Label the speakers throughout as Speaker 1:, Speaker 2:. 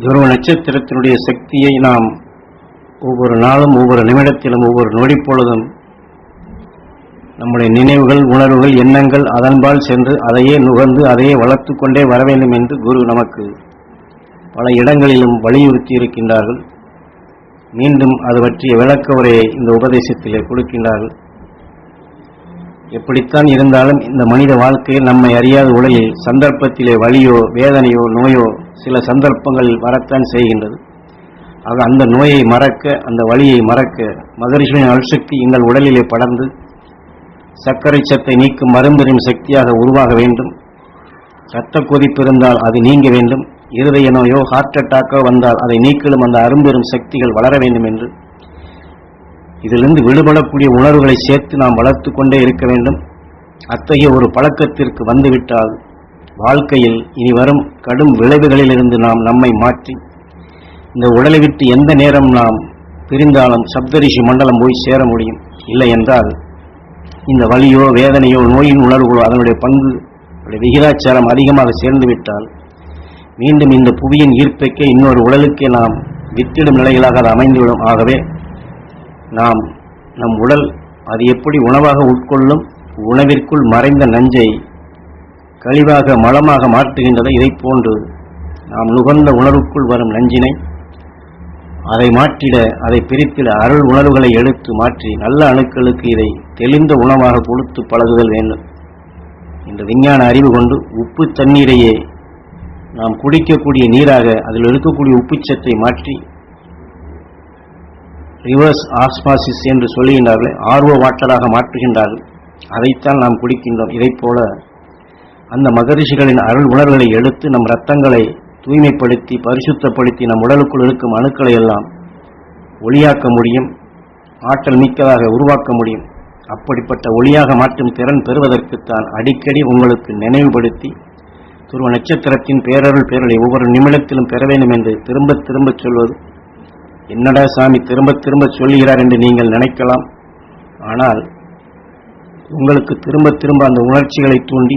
Speaker 1: துருவ நட்சத்திரத்தினுடைய சக்தியை நாம் ஒவ்வொரு நாளும் ஒவ்வொரு நிமிடத்திலும் ஒவ்வொரு நொடி பொழுதும் நம்முடைய நினைவுகள் உணர்வுகள் எண்ணங்கள் அதன்பால் சென்று அதையே நுகர்ந்து அதையே வளர்த்து கொண்டே வர வேண்டும் என்று குரு நமக்கு பல இடங்களிலும் வலியுறுத்தி இருக்கின்றார்கள். மீண்டும் அது பற்றிய விளக்க உரையை இந்த உபதேசத்திலே கொடுக்கின்றார்கள். எப்படித்தான் இருந்தாலும் இந்த மனித வாழ்க்கையில் நம்மை அறியாத உடலில் சந்தர்ப்பத்திலே வலியோ வேதனையோ நோயோ சில சந்தர்ப்பங்களில் வரத்தான் செய்கின்றது. ஆக அந்த நோயை மறக்க அந்த வலியை மறக்க மகரிஷியின் அல்சக்தி எங்கள் உடலிலே படர்ந்து சர்க்கரை சத்தை நீக்கும் மருந்தரின் சக்தியாக உருவாக வேண்டும். இரத்த கொதிப்பு இருந்தால் அது நீங்க வேண்டும். இருதய நோயோ ஹார்ட் அட்டாக்கோ வந்தால் அதை நீக்கிலும் அந்த அரும்பெரும் சக்திகள் வளர வேண்டும் என்று இதிலிருந்து விடுபடக்கூடிய உணர்வுகளை சேர்த்து நாம் வளர்த்து கொண்டே இருக்க வேண்டும். அத்தகைய ஒரு பழக்கத்திற்கு வந்துவிட்டால் வாழ்க்கையில் இனி வரும் கடும் விளைவுகளிலிருந்து நாம் நம்மை மாற்றி இந்த உடலை விட்டு எந்த நேரம் நாம் பிரிந்தாலும் சப்தரிஷி மண்டலம் போய் சேர முடியும். இல்லை என்றால் இந்த வலியோ வேதனையோ நோயின் உணர்வுகளோ அதனுடைய பங்கு விகிதாச்சாரம் அதிகமாக சேர்ந்துவிட்டால் மீண்டும் இந்த புவியின் ஈர்ப்பைக்கே இன்னொரு உடலுக்கே நாம் வித்திடும் நிலைகளாக அது அமைந்துவிடும். ஆகவே நாம் நம் உடல் அது எப்படி உணவாக உட்கொள்ளும் உணவிற்குள் மறைந்த நஞ்சை கழிவாக மலமாக மாற்றுகின்றதை இதைப் போன்று நாம் நுகர்ந்த உணர்வுக்குள் வரும் நஞ்சினை அதை மாற்றிட அதை பிரித்திட அருள் உணர்வுகளை எடுத்து மாற்றி நல்ல அணுக்களுக்கு இதை தெளிந்த உணவாக கொடுத்து பழகுதல் வேண்டும். இந்த விஞ்ஞான அறிவு கொண்டு உப்பு தண்ணீரையே நாம் குடிக்கக்கூடிய நீராக அதில் இருக்கக்கூடிய உப்புச்சத்தை மாற்றி ரிவர்ஸ் ஆஸ்மாசிஸ் என்று சொல்லுகின்றார்களே ஆர்வ வாட்டலாக மாற்றுகின்றார்கள். அதைத்தான் நாம் குடிக்கின்றோம். இதைப்போல அந்த மகரிஷிகளின் அருள் உணர்வுகளை எடுத்து நம் ரத்தங்களை தூய்மைப்படுத்தி பரிசுத்தப்படுத்தி நம் உடலுக்குள் இருக்கும் அணுக்களை எல்லாம் ஒளியாக்க முடியும் ஆற்றல் மிக்கதாக உருவாக்க முடியும். அப்படிப்பட்ட ஒளியாக மாற்றும் திறன் பெறுவதற்குத்தான் அடிக்கடி உங்களுக்கு நினைவுபடுத்தி துருவ நட்சத்திரத்தின் பேரருள் பேரலை ஒவ்வொரு நிமிடத்திலும் பெற வேண்டும் என்று திரும்ப திரும்ப சொல்வது என்னடா சாமி திரும்ப திரும்ப சொல்லுகிறார் என்று நீங்கள் நினைக்கலாம். ஆனால் உங்களுக்கு திரும்ப திரும்ப அந்த உணர்ச்சிகளை தூண்டி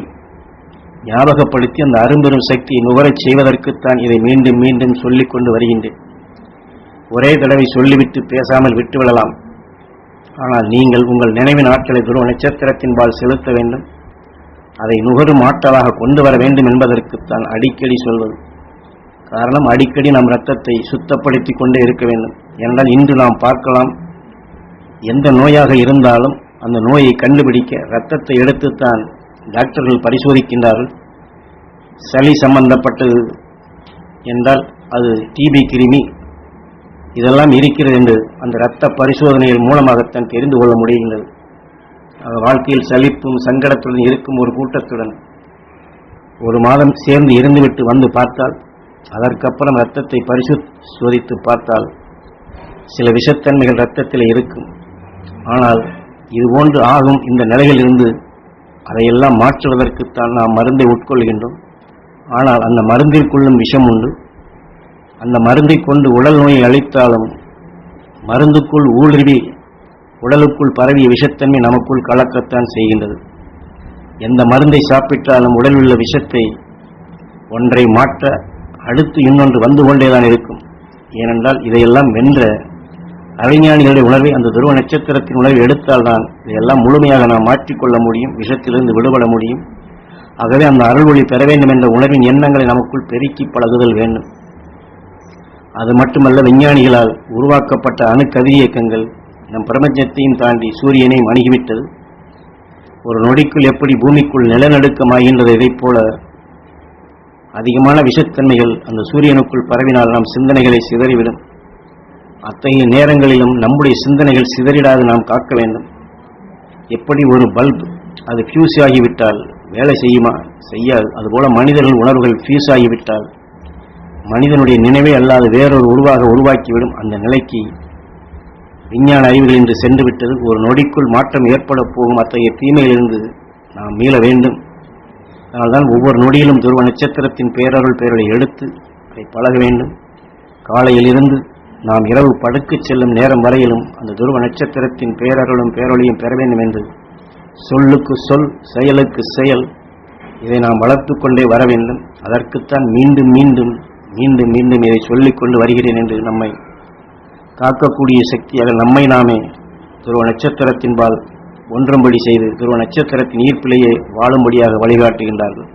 Speaker 1: ஞாபகப்படுத்தி அந்த அரும்பெரும் சக்தியை நுகரச் செய்வதற்குத்தான் இதை மீண்டும் மீண்டும் சொல்லிக் கொண்டு வருகின்றேன். ஒரே தடவை சொல்லிவிட்டு பேசாமல் விட்டுவிடலாம் ஆனால் நீங்கள் உங்கள் நினைவின் ஆற்றலை துருவ நட்சத்திரத்தின்பால் செலுத்த வேண்டும். அதை நுகரும் ஆற்றலாக கொண்டு வர வேண்டும் என்பதற்குத்தான் அடிக்கடி சொல்வது. காரணம் அடிக்கடி நம் ரத்தத்தை சுத்தப்படுத்தி கொண்டே இருக்க வேண்டும். என்றால் இன்று நாம் பார்க்கலாம் எந்த நோயாக இருந்தாலும் அந்த நோயை கண்டுபிடிக்க ரத்தத்தை எடுத்துத்தான் டாக்டர்கள் பரிசோதிக்கின்றார்கள். சளி சம்பந்தப்பட்டது என்றால் அது டிபி கிருமி இதெல்லாம் இருக்கிறது என்று அந்த இரத்த பரிசோதனைகள் மூலமாகத்தான் தெரிந்து கொள்ள முடிகின்றது. வாழ்க்கையில் சலிப்பும் சங்கடத்துடன் இருக்கும் ஒரு கூட்டத்துடன் ஒரு மாதம் சேர்ந்து இருந்துவிட்டு வந்து பார்த்தால் அதற்கப்புறம் ரத்தத்தை பரிசோதித்து பார்த்தால் சில விஷத்தன்மைகள் ரத்தத்தில் இருக்கும். ஆனால் இதுபோன்று ஆகும் இந்த நிலையிலிருந்து அதையெல்லாம் மாற்றுவதற்குத்தான் நாம் மருந்தை உட்கொள்கின்றோம். ஆனால் அந்த மருந்திற்குள்ளும் விஷம் உண்டு. அந்த மருந்தை கொண்டு உடல் நோயை அழித்தாலும் மருந்துக்குள் ஊடுருவி உடலுக்குள் பரவிய விஷத்தன்மை நமக்குள் கலக்கத்தான் செய்கின்றது. எந்த மருந்தை சாப்பிட்டாலும் உடலில் உள்ள விஷத்தை ஒன்றை மாற்ற அடுத்து இன்னொன்று வந்து கொண்டேதான் இருக்கும். ஏனென்றால் இதையெல்லாம் வென்ற அறிஞானிகளுடைய உணர்வை அந்த துருவ நட்சத்திரத்தின் உணர்வை எடுத்தால்தான் இதையெல்லாம் முழுமையாக நாம் மாற்றிக்கொள்ள முடியும் விஷத்திலிருந்து விடுபட முடியும். ஆகவே அந்த அருள் ஒளி பெற வேண்டும் என்ற உணர்வின் எண்ணங்களை நமக்குள் பெருக்கி பழகுதல் வேண்டும். அது மட்டுமல்ல விஞ்ஞானிகளால் உருவாக்கப்பட்ட அணுக்கதிர் இயக்கங்கள் நம் பிரபஞ்சத்தையும் தாண்டி சூரியனையும் அணுகிவிட்டது. ஒரு நொடிக்குள் எப்படி பூமிக்குள் நிலநடுக்கமாகின்றது இதைப் போல அதிகமான விஷத்தன்மைகள் அந்த சூரியனுக்குள் பரவினால் நம் சிந்தனைகளை சிதறிவிடும். அத்தகைய நேரங்களிலும் நம்முடைய சிந்தனைகள் சிதறிடாது நாம் காக்க வேண்டும். எப்படி ஒரு பல்ப் அது ஃபியூஸ் ஆகிவிட்டால் வேலை செய்யுமா? செய்யாது. அதுபோல மனிதர்கள் உணர்வுகள் ஃபியூஸ் ஆகிவிட்டால் மனிதனுடைய நினைவே அல்லாது வேறொரு உருவாக உருவாக்கிவிடும் அந்த நிலைக்கு விஞ்ஞான அறிவுகள் இன்று சென்று விட்டது. ஒரு நொடிக்குள் மாற்றம் ஏற்பட போகும் அத்தகைய தீமையிலிருந்து நாம் மீள வேண்டும். அதனால்தான் ஒவ்வொரு நொடியிலும் துருவ நட்சத்திரத்தின் பேரருள் பேரலை எடுத்து அதை பழக வேண்டும். காலையிலிருந்து நாம் இரவு படுக்கச் செல்லும் நேரம் வரையிலும் அந்த துருவ நட்சத்திரத்தின் பேரருளும் பேரொழியும் பெற வேண்டும் என்று சொல்லுக்கு சொல் செயலுக்கு செயல் இதை நாம் வளர்த்து கொண்டே வர வேண்டும். அதற்குத்தான் மீண்டும் மீண்டும் மீண்டும் மீண்டும் இதை சொல்லிக் கொண்டு வருகிறேன் என்று நம்மை காக்கக்கூடிய சக்தியாக நம்மை நாமே துருவ நட்சத்திரத்தின்பால் ஒன்றும்படி செய்து துருவ நட்சத்திரத்தின் ஈர்ப்பிலேயே வாழும்படியாக வழிகாட்டுகின்றார்கள்.